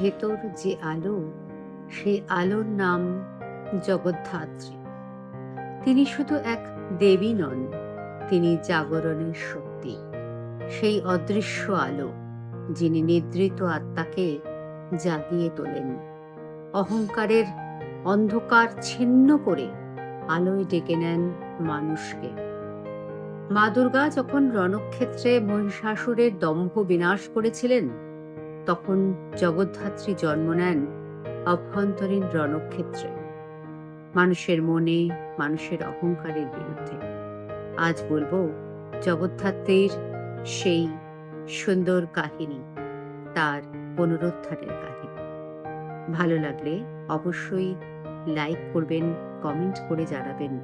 ভেতর যে আলো সেই আলোর নাম জগদ্ধাত্রী। তিনি শুধু এক দেবী নন, তিনি জাগরণের শক্তি। সেই অদৃশ্য আলো, যিনি নিদ্রিত আত্মাকে জাগিয়ে তোলেন। অহংকারের অন্ধকার ছিন্ন করে আলোয় ডেকে নেন মানুষকে। মা দুর্গা যখন রণক্ষেত্রে মহিষাসুরের দম্ভ বিনাশ করেছিলেন তখন জগদ্ধাত্রী জন্ম নেন অভ্যন্তরীণ রণক্ষেত্রে। মানুষের মনে, মানুষের অহংকারের বিরুদ্ধে। আজ বলব, জগদ্ধাত্রীর সেই সুন্দর কাহিনী, তার পুনরুদ্ধারের কাহিনী। ভালো লাগলে অবশ্যই লাইক করবেন, কমেন্ট করে জানাবেন।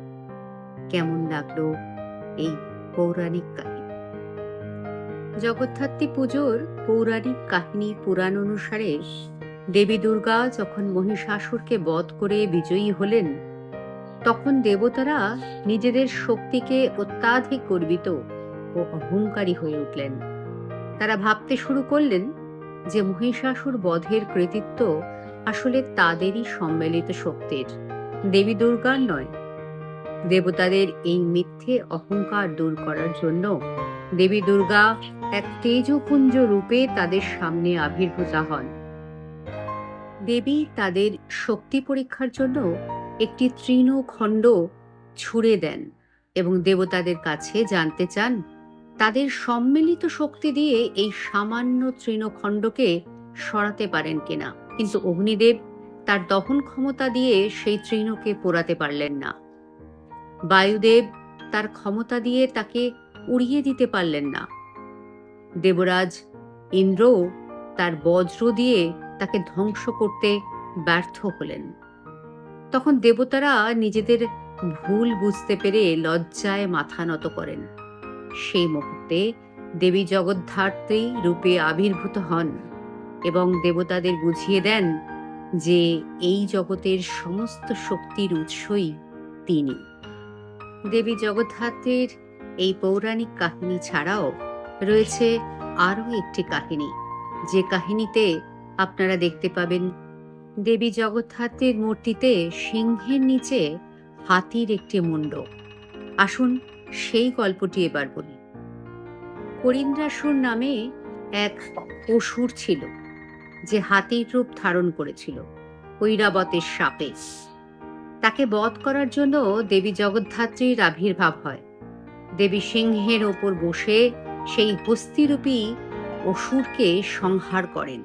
কেমন লাগল এই পৌরাণিক কাহিনী? জগদ্ধাত্রী পুজোর পৌরাণিক কাহিনী পুরাণ অনুসারে দেবী দুর্গা যখন মহিষাসুরকে বধ করে বিজয়ী হলেন, তখন দেবতারা নিজেদের শক্তিকে অত্যাধিক গর্বিত ও অহংকারী হয়ে উঠলেন। তারা ভাবতে শুরু করলেন যে মহিষাসুর বধের কৃতিত্ব আসলে তাদেরই সম্মিলিত শক্তির, দেবী দুর্গার নয়। দেবতাদের এই মিথ্যে অহংকার দূর করার জন্য দেবী দুর্গা এক তেজপুঞ্জ রূপে তাদের সামনে আবির্ভূতা হন। দেবী তাদের শক্তি পরীক্ষার জন্য একটি তৃণখণ্ড ছুঁড়ে দেন এবং দেবতাদের কাছে জানতে চান, তাদের সম্মিলিত শক্তি দিয়ে এই সামান্য তৃণখণ্ডকে সরাতে পারেন কিনা। কিন্তু অগ্নিদেব তার দহন ক্ষমতা দিয়ে সেই তৃণকে পোড়াতে পারলেন না। বায়ুদেব তার ক্ষমতা দিয়ে তাকে উড়িয়ে দিতে পারলেন না। দেবরাজ ইন্দ্র তার বজ্র দিয়ে তাকে ধ্বংস করতে ব্যর্থ হলেন। তখন দেবতারা নিজেদের ভুল বুঝতে পেরে লজ্জায় মাথা নত করেন। সেই মুহূর্তে দেবী জগদ্ধাত্রী রূপে আবির্ভূত হন এবং দেবতাদের বুঝিয়ে দেন যে এই জগতের সমস্ত শক্তির উৎসই তিনি। দেবী জগদ্ধাত্রীর এই পৌরাণিক কাহিনী ছাড়াও রয়েছে আরও একটি কাহিনী। যে কাহিনীতে আপনারা দেখতে পাবেন, দেবী জগদ্ধাত্রীর মূর্তিতে সিংহের নিচে হাতির একটি মুন্ড আসুন সেই গল্পটি এবার বলি। করিন্দ্রাসুর নামে এক অসুর ছিল, যে হাতির রূপ ধারণ করেছিল, ঐরাবতের সাপে। তাকে বধ করার জন্য দেবী জগদ্ধাত্রীর আবির্ভাব হয়। দেবী সিংহের ওপর বসে সেই হস্তিরূপী অসুরকে সংহার করেন।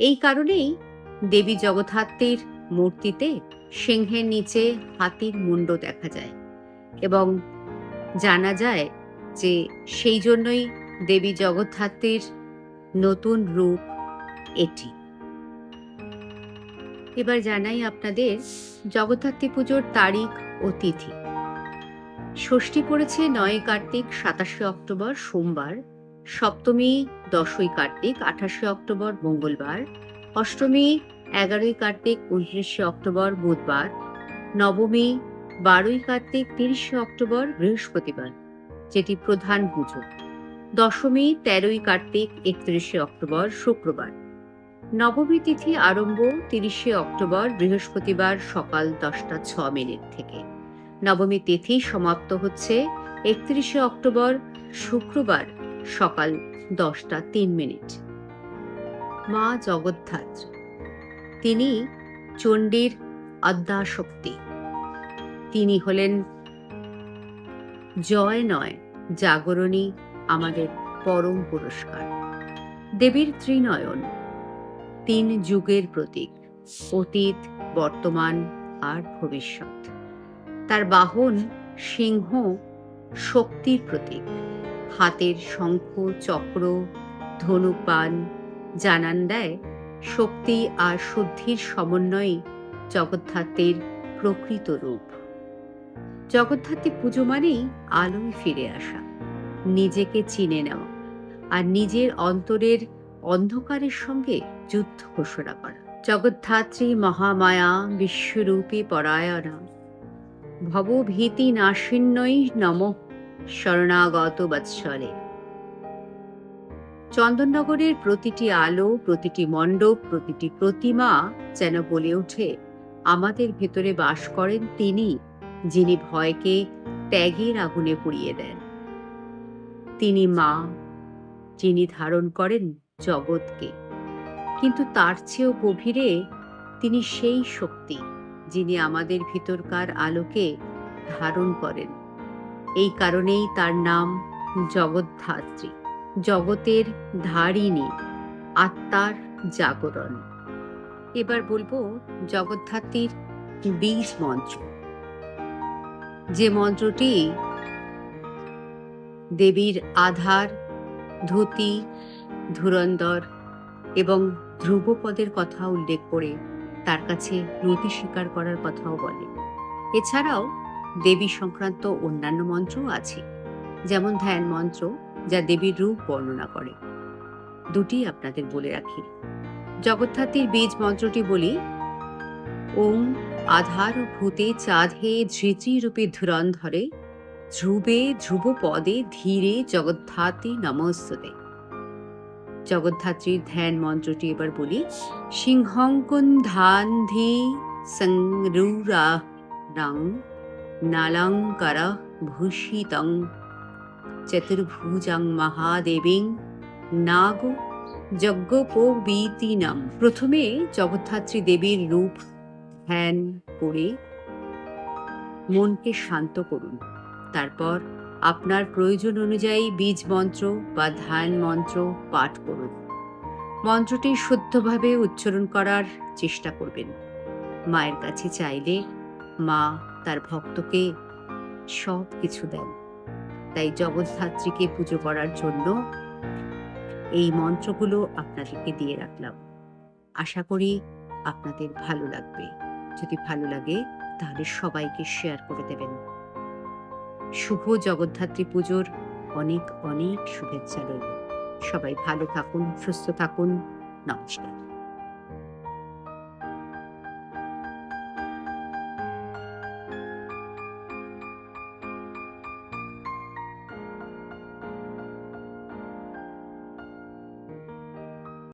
এই কারণেই দেবী জগদ্ধাত্রীর মূর্তিতে সিংহের নিচে হাতির মুন্ড দেখা যায় এবং জানা যায় যে সেই জন্যই দেবী জগদ্ধাত্রীর নতুন রূপ এটি। এবার জানাই আপনাদের জগদ্ধাত্রী পুজোর তারিখ ও তিথি। ষষ্ঠী পড়েছে নয় কার্তিক, সাতাশে অক্টোবর, সোমবার। সপ্তমী, দশই কার্তিক, আঠাশে অক্টোবর, মঙ্গলবার। অষ্টমী, এগারোই কার্তিক, উনত্রিশে অক্টোবর, বুধবার। নবমী, বারোই কার্তিক, তিরিশে অক্টোবর, বৃহস্পতিবার, যেটি প্রধান পুজো। দশমী, তেরোই কার্তিক, একত্রিশে অক্টোবর, শুক্রবার। নবমী তিথি আরম্ভ তিরিশে অক্টোবর, বৃহস্পতিবার সকাল দশটা ছ মিনিট থেকে। নবমী তিথি সমাপ্ত হচ্ছে। একত্রিশে অক্টোবর, শুক্রবার, সকাল দশটা তিন মিনিট। মা জগদ্ধাত্রী, তিনি চণ্ডীর আদ্যাশক্তি। তিনি হলেন জয় নয়, জাগরণী আমাদের পরম পুরস্কার। দেবীর ত্রিনয়ন, তিন যুগের প্রতীক, অতীত, বর্তমান আর ভবিষ্যৎ। তার বাহন সিংহ শক্তির প্রতীক। হাতের শঙ্খ, চক্র ধনুপান জানান দেয় শক্তি আর শুদ্ধির সমন্বয়ে জগদ্ধাত্রীর প্রকৃত রূপ। জগদ্ধাত্রী পুজো মানেই আলোয় ফিরে আসা, নিজেকে চিনে নেওয়া আর নিজের অন্তরের অন্ধকারের সঙ্গে যুদ্ধ ঘোষণা করা। জগদ্ধাত্রী মহামায়া বিশ্বরূপী পরায়ণা ভবভীতি নাশিন্নই নম শরণাগত বৎসলে। চন্দননগরের প্রতিটি আলো, প্রতিটি মণ্ডপ, প্রতিটি প্রতিমা যেন বলে ওঠে, আমাদের ভেতরে বাস করেন তিনি, যিনি ভয়কে ত্যাগের আগুনে পুড়িয়ে দেন। তিনি মা, যিনি ধারণ করেন জগৎকে। কিন্তু তার চেয়েও গভীরে তিনি সেই শক্তি। যিনি আমাদের ভিতরকার আলোকে ধারণ করেন। এই কারণেই তার নাম জগদ্ধাত্রী। জগতের ধারিণী, আত্মার জাগরণ। এবার বলব জগদ্ধাত্রীর বীজ মন্ত্র। যে মন্ত্রটি দেবীর আধার, ধুতি ধুরন্দর এবং ধ্রুবপদের কথা উল্লেখ করে তার কাছে নতি স্বীকার করার কথাও বলে। এছাড়াও দেবী সংক্রান্ত অন্যান্য মন্ত্রও আছে, যেমন ধ্যান মন্ত্র, যা দেবীর রূপ বর্ণনা করে। দুটি আপনাদের বলে রাখি। জগদ্ধাত্রীর বীজ মন্ত্রটি বলি, ওম আধার ভূতে চাঁধে চাঁদে ধৃতিরূপে ধুরন্ধরে, ধ্রুবে ধ্রুব পদে ধীরে জগদ্ধাত্রী নমস্তে জগদ্ধাত্রীর ধ্যান মন্ত্রটি এবার বলি। সিংহঙ্কন ধান্ধি সংরুরা রং ভূষিতং চতুর্ভুজাং মহাদেবীং নাগ যজ্ঞোপবীতিনাম। প্রথমে জগদ্ধাত্রী দেবীর রূপ ধ্যান করে মনকে শান্ত করুন। তারপর আপনার প্রয়োজন অনুযায়ী বীজ মন্ত্র বা ধ্যান মন্ত্র পাঠ করুন। মন্ত্রটি শুদ্ধভাবে উচ্চারণ করার চেষ্টা করবেন। মায়ের কাছে চাইলে মা তার ভক্তকে সব কিছু দেন। তাই জগদ্ধাত্রীকে পুজো করার জন্য এই মন্ত্রগুলো আপনাদেরকে দিয়ে রাখলাম। আশা করি আপনাদের ভালো লাগবে। যদি ভালো লাগে তাহলে সবাইকে শেয়ার করে দেবেন। শুভ জগদ্ধাত্রী পুজোর অনেক অনেক শুভেচ্ছা রইল। সবাই ভালো থাকুন সুস্থ থাকুন। নমস্কার।